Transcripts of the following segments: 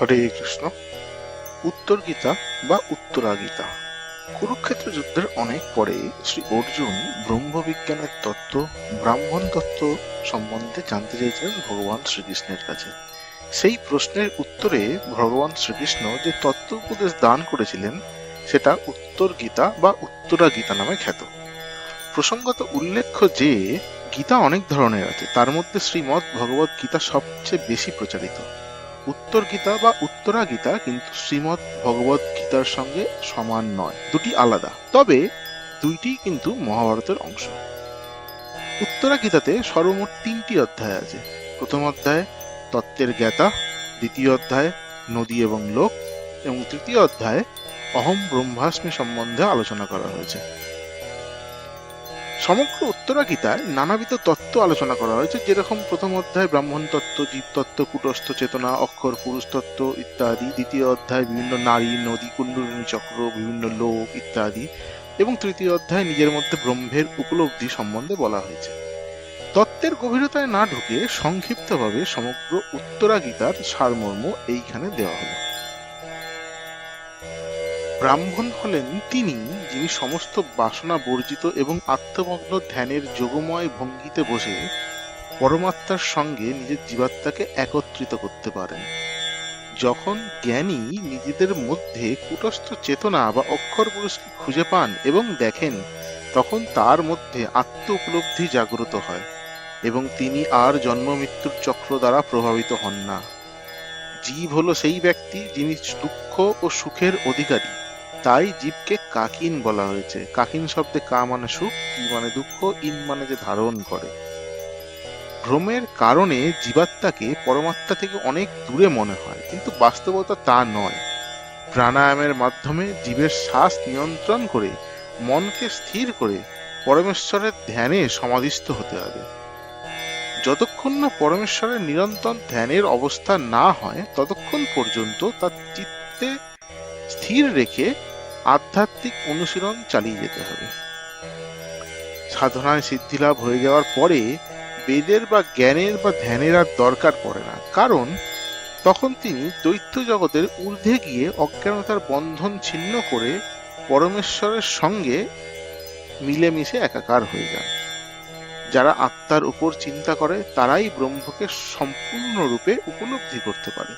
হরে কৃষ্ণ। উত্তর গীতা বা উত্তরা গীতা। কুরুক্ষেত্র যুদ্ধের অনেক পরে শ্রী অর্জুন ব্রহ্মবিজ্ঞানের তত্ত্ব, ব্রাহ্মণ তত্ত্ব সম্বন্ধে জানতে চেয়েছিলেন ভগবান শ্রীকৃষ্ণের কাছে। সেই প্রশ্নের উত্তরে ভগবান শ্রীকৃষ্ণ যে তত্ত্ব উপদেশ দান করেছিলেন, সেটা উত্তর গীতা বা উত্তরা গীতা নামে খ্যাত। প্রসঙ্গত উল্লেখ্য যে, গীতা অনেক ধরনের আছে, তার মধ্যে শ্রীমৎ ভগবত গীতা সবচেয়ে বেশি প্রচারিত। উত্তর গীতা বা উত্তরা গীতা কিন্তু শ্রীমৎ ভগবত গীতার সঙ্গে সমান নয়, দুটি আলাদা। তবে দুইটি কিন্তু মহাভারতের অংশ। উত্তরা গীতাতে সর্বমোট তিনটি অধ্যায় আছে। প্রথম অধ্যায়, তত্ত্বের জ্ঞাতা, দ্বিতীয় অধ্যায়, নদী এবং লোক, এবং তৃতীয় অধ্যায়, অহম ব্রহ্মাস্মি সম্বন্ধে আলোচনা করা হয়েছে। সমগ্র উত্তরা গীতায় নানাবিধ তত্ত্ব আলোচনা করা হয়েছে, যেরকম প্রথম অধ্যায় ব্রাহ্মণ তত্ত্ব, জীব তত্ত্ব, কুটস্থ চেতনা, অক্ষর পুরুষ তত্ত্ব ইত্যাদি, দ্বিতীয় অধ্যায় বিভিন্ন নারী, নদী, কুণ্ডলিনী চক্র, বিভিন্ন লোক ইত্যাদি, এবং তৃতীয় অধ্যায় নিজের মধ্যে ব্রহ্মের উপলব্ধি সম্বন্ধে বলা হয়েছে। তত্ত্বের গভীরতায় না ঢুকে সংক্ষিপ্তভাবে সমগ্র উত্তরা গীতার সারমর্ম এইখানে দেওয়া হলো। ব্রাহ্মণ হলেন তিনি যিনি সমস্ত বাসনা বর্জিত এবং আত্মমগ্ন ধ্যানের যোগময় ভঙ্গিতে বসে পরমাত্মার সঙ্গে নিজের জীবাত্মাকে একত্রিত করতে পারেন। যখন জ্ঞানী নিজেদের মধ্যে কুটস্থ চেতনা বা অক্ষর পুরুষকে খুঁজে পান এবং দেখেন, তখন তার মধ্যে আত্ম উপলব্ধি জাগ্রত হয় এবং তিনি আর জন্ম মৃত্যুর চক্র দ্বারা প্রভাবিত হন না। জীব হলো সেই ব্যক্তি যিনি দুঃখ ও সুখের অধিকারী। তাই জীবকে কাকিন বলা হয়েছে। কাকিন শব্দে কা মানে সুখ, কি মানে দুঃখ, ইন মানে যে ধারণ করে। ভ্রমের কারণে জীবাত্মাকে পরমাত্মা থেকে অনেক দূরে মনে হয়, কিন্তু বাস্তবতা তা নয়। প্রাণায়ামের মাধ্যমে জীবের শ্বাস নিয়ন্ত্রণ করে, মনকে স্থির করে পরমেশ্বরের ধ্যানে সমাধিস্থ হতে হবে। যতক্ষণ না পরমেশ্বরের নিরন্তর ধ্যানের অবস্থা না হয়, ততক্ষণ পর্যন্ত তার চিত্তে স্থির রেখে আধ্যাত্মিক অনুশীলন চালিয়ে যেতে হবে। সাধনায় সিদ্ধিলাভ হয়ে যাওয়ার পরে বেদের বা জ্ঞানের বা ধ্যানের আর দরকার পড়ে না। কারণ তখন তিনি দৈত্য জগতের ঊর্ধ্বে গিয়ে অজ্ঞানতার বন্ধন ছিন্ন করে পরমেশ্বরের সঙ্গে মিলেমিশে একাকার হয়ে যান। যারা আত্মার উপর চিন্তা করে, তারাই ব্রহ্মকে সম্পূর্ণরূপে উপলব্ধি করতে পারে।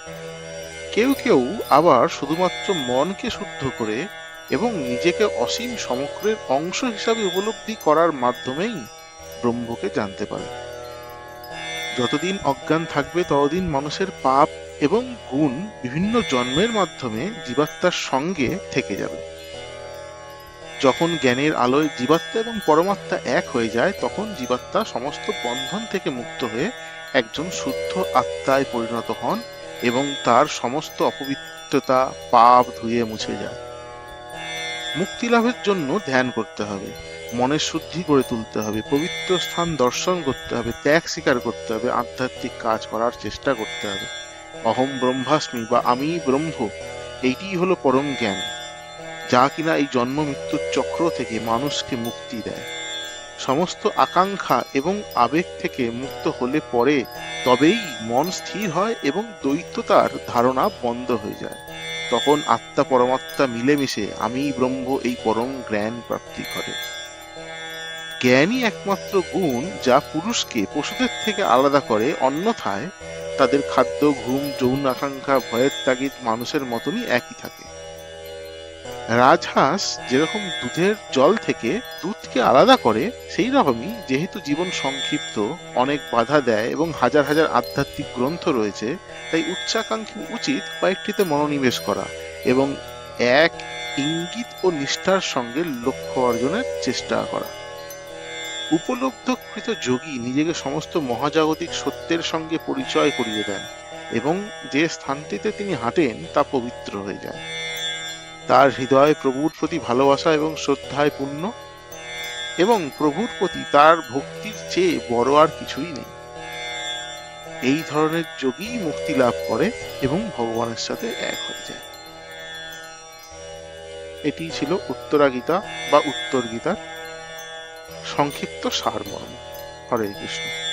কেউ কেউ আবার শুধুমাত্র মনকে শুদ্ধ করে এবং নিজেকে অসীম সমগ্রের অংশ হিসাবে উপলব্ধি করার মাধ্যমেই ব্রহ্মকে জানতে পারে। যতদিন অজ্ঞান থাকবে, ততদিন মানুষের পাপ এবং গুণ বিভিন্ন জন্মের মাধ্যমে জীবাত্মার সঙ্গে থেকে যাবে। যখন জ্ঞানের আলোয় জীবাত্মা এবং পরমাত্মা এক হয়ে যায়, তখন জীবাত্মা সমস্ত বন্ধন থেকে মুক্ত হয়ে একজন শুদ্ধ আত্মায় পরিণত হন এবং তার সমস্ত অপবিত্রতা, পাপ ধুয়ে মুছে যায়। মুক্তি লাভের জন্য ধ্যান করতে হবে, মনের শুদ্ধি করে তুলতে হবে, পবিত্র স্থান দর্শন করতে হবে, ত্যাগ স্বীকার করতে হবে, আধ্যাত্মিক কাজ করার চেষ্টা করতে হবে। অহম ব্রহ্মাস্মি বা আমি ব্রহ্ম এইটিই হলো পরম জ্ঞান, যা কিনা এই জন্ম মৃত্যুর চক্র থেকে মানুষকে মুক্তি দেয়। সমস্ত আকাঙ্ক্ষা এবং আবেগ থেকে মুক্ত হলে পরে তবেই মন স্থির হয় এবং দ্বৈততার ধারণা বন্ধ হয়ে যায়। তখন আত্মা পরমাত্মা মিলেমিশে আমি ব্রহ্ম এই পরম জ্ঞান প্রাপ্তি করে জ্ঞানই একমাত্র গুণ যা পুরুষকে পশুদের থেকে আলাদা করে, অন্যথায় তাদের খাদ্য, ঘুম, যৌন আকাঙ্ক্ষা, ভয়ের তাগিদ মানুষের মতনই একই থাকে। রাজহাঁস যেরকম দুধের জল থেকে দুধকে আলাদা করে, সেই রকমই যেহেতু জীবন সংক্ষিপ্ত, অনেক বাধা দেয় এবং হাজার হাজার আধ্যাত্মিক গ্রন্থ রয়েছে, তাই উচ্চাকাঙ্ক্ষী উচিত কয়েকটিতে মনোনিবেশ করা এবং এক ইঙ্গিত ও নিষ্ঠার সঙ্গে লক্ষ্য অর্জনের চেষ্টা করা। উপলব্ধকৃত যোগী নিজেকে সমস্ত মহাজাগতিক সত্যের সঙ্গে পরিচয় করিয়ে দেন এবং যে স্থানটিতে তিনি হাঁটেন তা পবিত্র হয়ে যায়। তার হৃদয় প্রভুর প্রতি ভালোবাসা এবং শ্রদ্ধায় পূর্ণ, এবং প্রভুর প্রতি তার ভক্তির চেয়ে বড় আর কিছুই নেই। এই ধরনের যোগী মুক্তি লাভ করে এবং ভগবানের সাথে এক হয়ে যায়। এটি ছিল উত্তরা গীতা বা উত্তর গীতার সংক্ষিপ্ত সারমর্ম। হরে কৃষ্ণ।